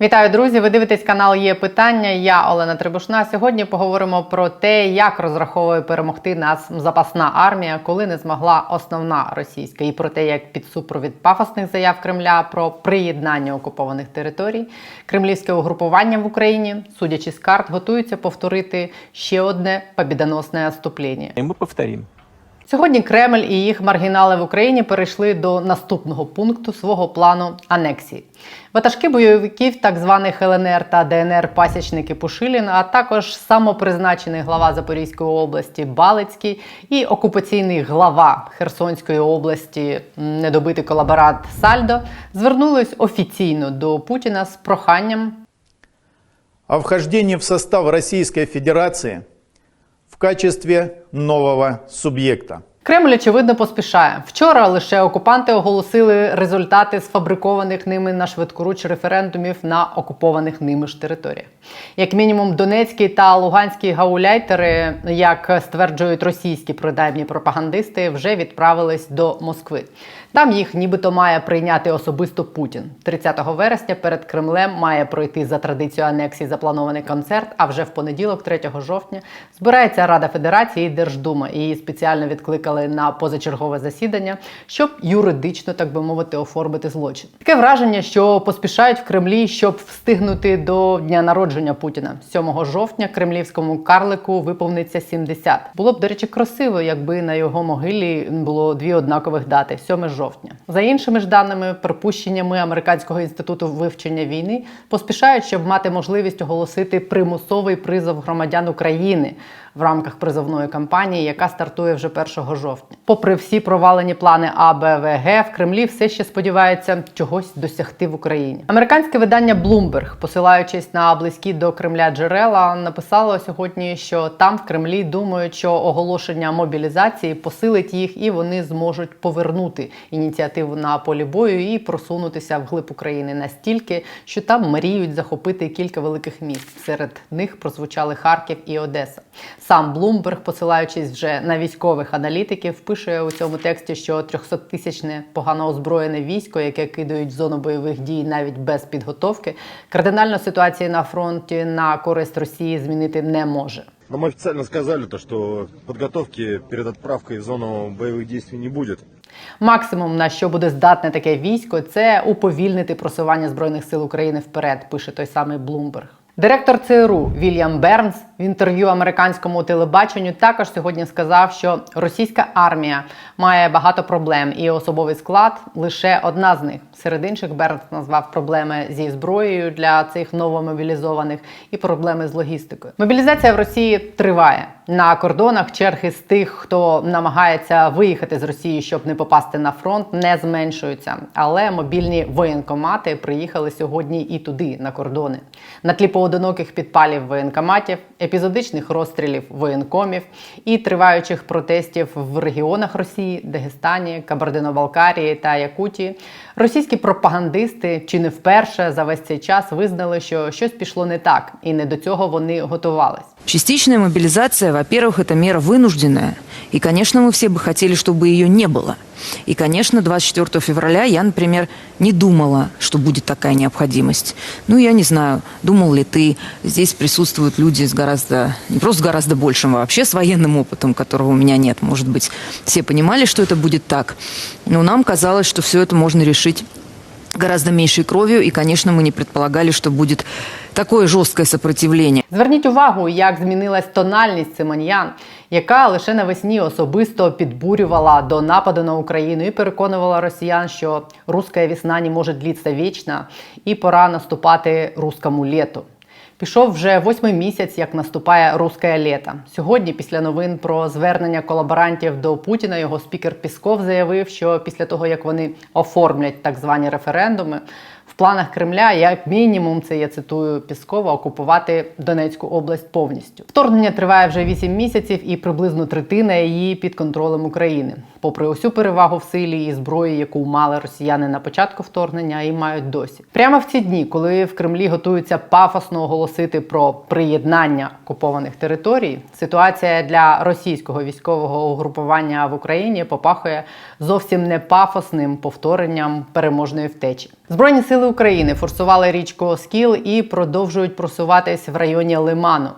Вітаю, друзі! Ви дивитесь канал Є питання. Я Олена Трибушна. Сьогодні поговоримо про те, як розраховує перемогти нас запасна армія, коли не змогла основна російська, і про те, як під супровід пафосних заяв Кремля про приєднання окупованих територій, кремлівське угрупування в Україні, судячи з карт, готуються повторити ще одне побідоносне оступлення. И мы повторим. Сьогодні Кремль і їх маргінали в Україні перейшли до наступного пункту свого плану анексії. Ватажки бойовиків так званих ЛНР та ДНР пасічники Пушилін, а також самопризначений глава Запорізької області Балицький і окупаційний глава Херсонської області недобитий колаборант Сальдо звернулись офіційно до Путіна з проханням о вхождении в состав Российской Федерации в качестве нового субъекта. Кремль очевидно поспішає. Вчора лише окупанти оголосили результати сфабрикованих ними на швидкоруч референдумів на окупованих ними ж територіях. Як мінімум, Донецький та Луганський гауляйтери, як стверджують російські принаймні пропагандисти, вже відправились до Москви. Там їх нібито має прийняти особисто Путін. 30 вересня перед Кремлем має пройти за традицією анексії запланований концерт. А вже в понеділок, 3 жовтня, збирається Рада Федерації і Держдума. Її спеціально відкликали на позачергове засідання, щоб юридично, так би мовити, оформити злочин. Таке враження, що поспішають в Кремлі, щоб встигнути до дня народження Путіна. 7 жовтня кремлівському карлику виповниться 70. Було б, до речі, красиво, якби на його могилі було дві однакових дати 7 жовтня. За іншими ж даними, припущеннями Американського інституту вивчення війни поспішають, щоб мати можливість оголосити примусовий призов громадян України в рамках призовної кампанії, яка стартує вже 1 жовтня. Попри всі провалені плани АБВГ, в Кремлі все ще сподіваються чогось досягти в Україні. Американське видання Bloomberg, посилаючись на близькі до Кремля джерела, написало сьогодні, що там в Кремлі думають, що оголошення мобілізації посилить їх, і вони зможуть повернути ініціативу на полі бою і просунутися вглиб України настільки, що там мріють захопити кілька великих міст. Серед них прозвучали Харків і Одеса. Сам Блумберг, посилаючись вже на військових аналітиків, пише у цьому тексті, що 300-тисячне погано озброєне військо, яке кидають в зону бойових дій навіть без підготовки, кардинально ситуації на фронті на користь Росії змінити не може. Нам официально сказали, то, что подготовки перед отправкой в зону боевых действий не будет. Максимум на що буде здатне таке військо, це уповільнити просування збройних сил України вперед, пише той самий Блумберг. Директор ЦРУ Вільям Бернс в інтерв'ю американському телебаченню також сьогодні сказав, що російська армія має багато проблем, і особовий склад лише одна з них. Серед інших Бернс назвав проблеми зі зброєю для цих новомобілізованих і проблеми з логістикою. Мобілізація в Росії триває на кордонах. Черги з тих, хто намагається виїхати з Росії, щоб не попасти на фронт, не зменшуються. Але мобільні воєнкомати приїхали сьогодні і туди, на кордони. На тлі поодиноких підпалів воєнкоматів, епізодичних розстрілів воєнкомів і триваючих протестів в регіонах Росії, Дагестані, Кабардино-Балкарії та Якутії. Російські пропагандисти чи не вперше за весь цей час визнали, що щось пішло не так, і не до цього вони готувались. Частичная мобилизация, во-первых, это мера вынужденная. И, конечно, мы все бы хотели, чтобы ее не было. И, конечно, 24 февраля я, например, не думала, что будет такая необходимость. Ну, я не знаю, думал ли ты, здесь присутствуют люди с гораздо, не просто с гораздо большим, а вообще с военным опытом, которого у меня нет. Может быть, все понимали, что это будет так. Но нам казалось, что все это можно решить гораздо меньшей кровью. И, конечно, мы не предполагали, что будет такое жесткое сопротивление. Зверніть увагу, як змінилась тональність Симоньян, яка лише навесні особисто підбурювала до нападу на Україну і переконувала росіян, що руська весна не може длитися вічно, і пора наступати рускому літу. Пішов вже восьмий місяць, як наступає русське літо. Сьогодні, після новин про звернення колаборантів до Путіна, його спікер Пісков заявив, що після того як вони оформлять так звані референдуми, в планах Кремля, як мінімум, це я цитую Піскова, окупувати Донецьку область повністю. Вторгнення триває вже 8 місяців, і приблизно третина її під контролем України. попри усю перевагу в силі і зброї, яку мали росіяни на початку вторгнення, і мають досі. Прямо в ці дні, коли в Кремлі готуються пафосно оголосити про приєднання окупованих територій, ситуація для російського військового угрупування в Україні попахує зовсім не пафосним повторенням переможної втечі. Збройні сили України форсували річку Оскіл і продовжують просуватись в районі Лиману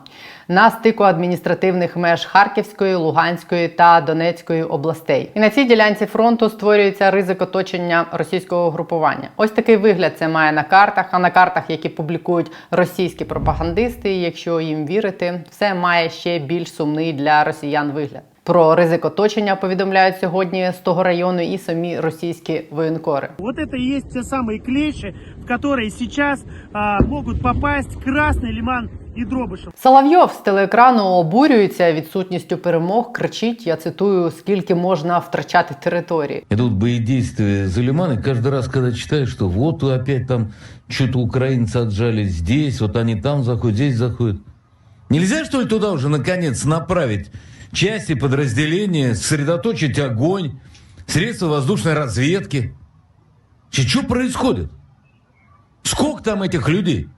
на стику адміністративних меж Харківської, Луганської та Донецької областей. І на цій ділянці фронту створюється ризик оточення російського групування. Ось такий вигляд це має на картах. А на картах, які публікують російські пропагандисти, якщо їм вірити, все має ще більш сумний для росіян вигляд. Про ризик оточення повідомляють сьогодні з того району і самі російські воєнкори. Вот это и есть те самые клещи, в которые сейчас а, могут попасть Красный Лиман и Дробышев. Соловйов з телеекрану обурюється відсутністю перемог. Кричить: я цитую, скільки можна втрачати території. Идут боедействия за Лиман, и каждый раз, когда читаешь, что вот опять там что-то украинцы отжали здесь, вот они там заходят, здесь заходят. Нельзя, что ли, туда уже, наконец, направить части, подразделения, сосредоточить огонь, средства воздушной разведки? Что происходит? Сколько там этих людей?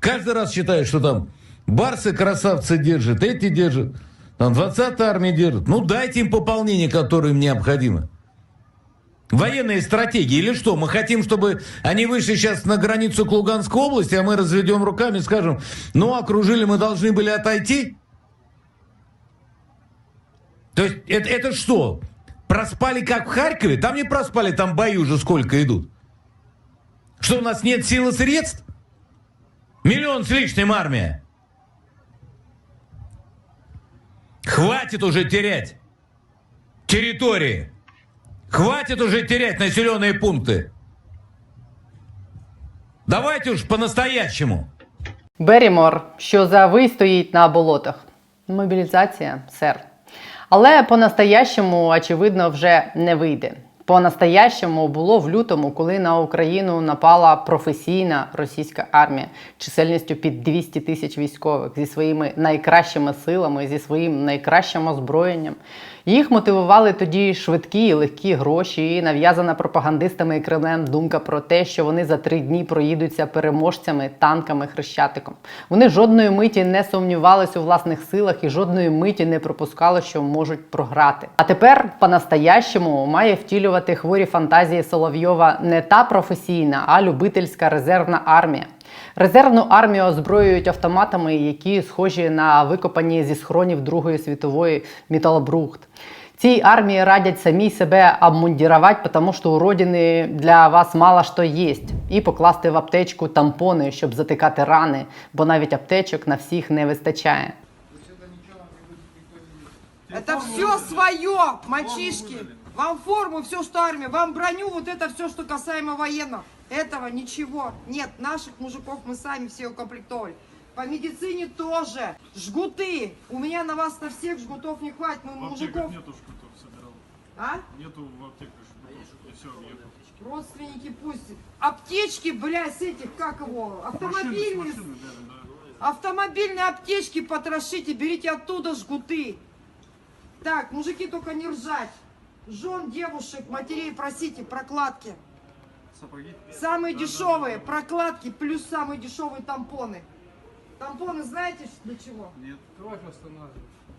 Каждый раз считаешь, что там барсы красавцы держат, эти держат, там 20-я армия держит. Ну, дайте им пополнение, которое им необходимо. Военные стратегии или что? Мы хотим, чтобы они вышли сейчас на границу к Луганской области, а мы разведем руками и скажем, ну, окружили, мы должны были отойти? То есть это, это что? Проспали как в Харькове? Там не проспали, там бои уже сколько идут. Что, у нас нет сил и средств? Миллион с лишним армия. Хватит уже терять территории. Хватит уже терять населенные пункты. Давайте уж по-настоящему. Берімор, що за ви стоїть на болотах. Мобілізація, сер. Але по-настоящему, очевидно, вже не вийде. По-настоящому було в лютому, коли на Україну напала професійна російська армія чисельністю під 200 тисяч військових зі своїми найкращими силами, зі своїм найкращим озброєнням. Їх мотивували тоді швидкі і легкі гроші, і нав'язана пропагандистами і Кремлем думка про те, що вони за три дні проїдуться переможцями, танками, хрещатиком. Вони жодної миті не сумнівались у власних силах і жодної миті не пропускали, що можуть програти. А тепер по-настоящему має втілювати хворі фантазії Соловйова не та професійна, а любительська резервна армія. Резервну армію озброюють автоматами, які схожі на викопані зі схронів Другої світової металобрухт. Цій армії радять самі себе обмундірувати, тому що у родини для вас мало що є, і покласти в аптечку тампони, щоб затикати рани, бо навіть аптечок на всіх не вистачає. Это все свое, мальчишки. Вам форму, все, что армия, вам броню, вот это все, что касаемо военного. Этого ничего нет. Наших мужиков мы сами все укомплектовали. По медицине тоже. Жгуты. У меня на вас на всех жгутов не хватит. Мы мужиков... нету жгутов, собирал. А? Нету в аптеках жгутов, все, нету. Родственники пусть. Аптечки, блядь, с этих, как его, автомобильные. Машины, да, да. Автомобильные аптечки потрошите, берите оттуда жгуты. Так, мужики, только не ржать. Жен, девушек, матерей просите, прокладки. Сапоги? Самые дешевые прокладки плюс самые дешевые тампоны. Тампоны знаете для чего? Нет. Кровь останавливает.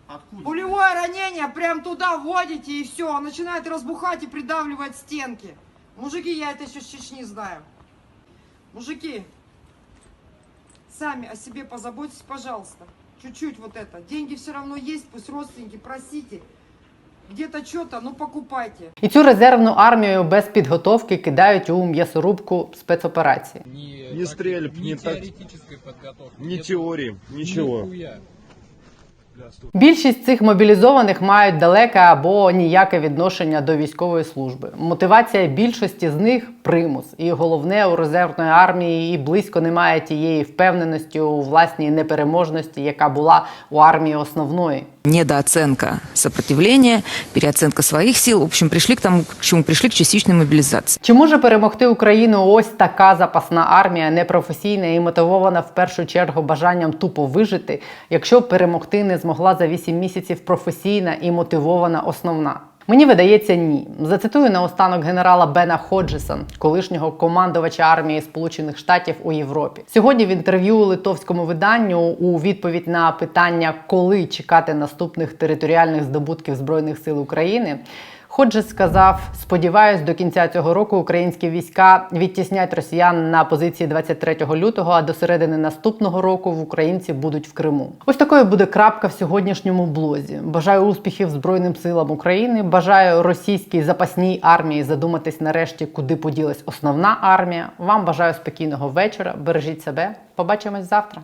Откуда? Пулевое ранение прям туда вводите и все. Он начинает разбухать и придавливать стенки. Мужики, я это еще с Чечни знаю. Мужики, сами о себе позаботьтесь, пожалуйста. Чуть-чуть вот это. Деньги все равно есть, пусть родственники, просите. Где-то что-то, ну покупайте. І цю резервну армію без підготовки кидають у м'ясорубку спецоперації. Ни стрельб, ни, так, ни теории, ничего. Більшість цих мобілізованих мають далеке або ніяке відношення до військової служби. Мотивація більшості з них примус. І головне у резервної армії і близько немає тієї впевненості у власній непереможності, яка була у армії основної. Недооценка сопротивления, переоценка своих сил. В общем, пришли к тому, к чему пришли, к частичной мобилизации. Чи може перемогти Україну ось така запасна армія, непрофесійна і мотивована в першу чергу бажанням тупо вижити, якщо перемогти не змогла за 8 місяців професійна і мотивована основна? Мені видається ні. Зацитую наостанок генерала Бена Ходжеса, колишнього командувача армії Сполучених Штатів у Європі. Сьогодні в інтерв'ю литовському виданню у відповідь на питання, коли чекати наступних територіальних здобутків збройних сил України. Ходжес сказав: сподіваюсь, до кінця цього року українські війська відтіснять росіян на позиції 23 лютого, а до середини наступного року в українці будуть в Криму. Ось такою буде крапка в сьогоднішньому блозі. Бажаю успіхів Збройним силам України. Бажаю російській запасній армії задуматись нарешті, куди поділась основна армія. Вам бажаю спокійного вечора. Бережіть себе. Побачимось завтра.